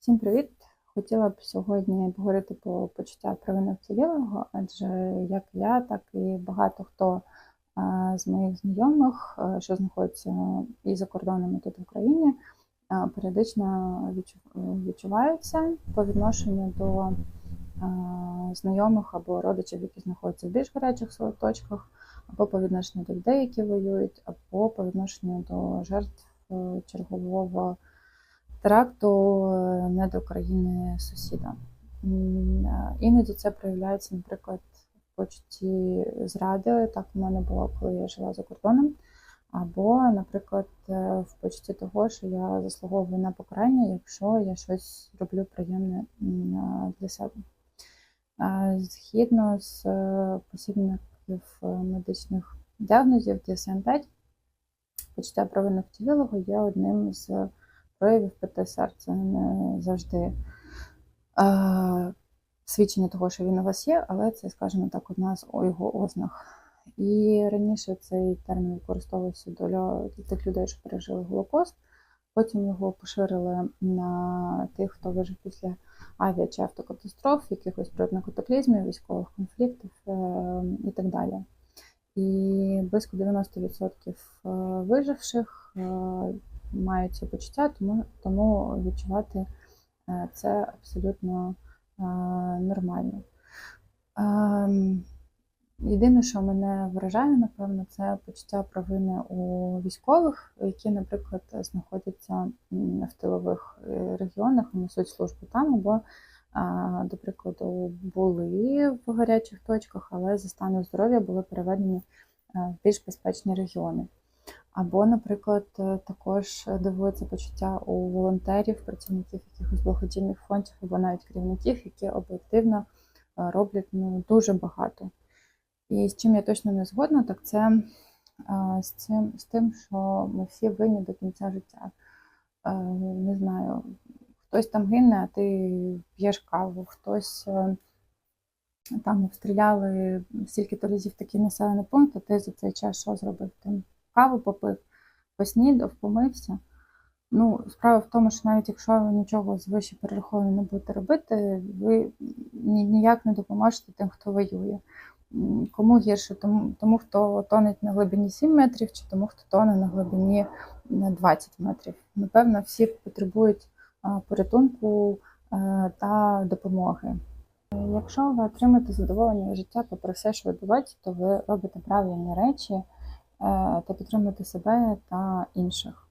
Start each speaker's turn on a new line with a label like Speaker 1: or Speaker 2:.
Speaker 1: Всім привіт! Хотіла б сьогодні поговорити про почуття провини вцілілого, адже як я, так і багато хто з моїх знайомих, що знаходяться і за кордонами тут в Україні, періодично відчуваються по відношенню до знайомих або родичів, які знаходяться в більш гарячих точках, або по відношенню до людей, які воюють, або по відношенню до жертв е, чергового теракту е, не до країни сусіда. Е, Іноді це проявляється, наприклад, в почутті зради. Так у мене було, коли я жила за кордоном. Або, наприклад, е, в почутті того, що я заслуговую на покарання, якщо я щось роблю приємне для себе. Згідно з посібників медичних діагнозів DSM-5, почуття провини вцілілого є одним з проявів ПТСР. Це не завжди е, свідчення того, що він у вас є, але це, скажімо так, одна з його ознак. І раніше цей термін використовувався для тих людей, що пережили Голокост. Потім його поширили на тих, хто вижив після авіа чи автокатастроф, якихось природних катаклізмів, військових конфліктів е, і так далі. І близько 90% е, виживших е, мають почуття, тому, тому відчувати е, це абсолютно е, нормально. Ем, Єдине, що мене вражає, напевно, це почуття провини у військових, які, наприклад, знаходяться в тилових е, регіонах несуть службу там, або, до прикладу, були в гарячих точках, але за стану здоров'я були переведені в більш безпечні регіони. Або, наприклад, е, також дивується почуття у волонтерів, працівників якихось благодійних фондів, або навіть керівників, які об'єктивно е, роблять ну, дуже багато. І з чим я точно не згодна, так це е, з, цим, з тим, що ми всі винні до кінця життя. Не знаю, хтось там гине, а ти п'єш каву, хтось там обстріляли стільки-то разів такий населений пункт, а ти за цей час що зробив? Ти каву попив, поснідав, помився. Ну, справа в тому, що навіть якщо ви нічого з вище перерахованого не будете робити, ви ні- ніяк не допоможете тим, хто воює. Кому гірше, тому, тому хто тонеть на глибині 7 метрів, чи тому, хто тоне на глибині 20 метрів. Напевно, всі потребують а, порятунку е, та допомоги. Е, Якщо ви отримаєте задоволення життя попри все, що відбувається, то ви робите правильні речі е, та підтримати себе та інших.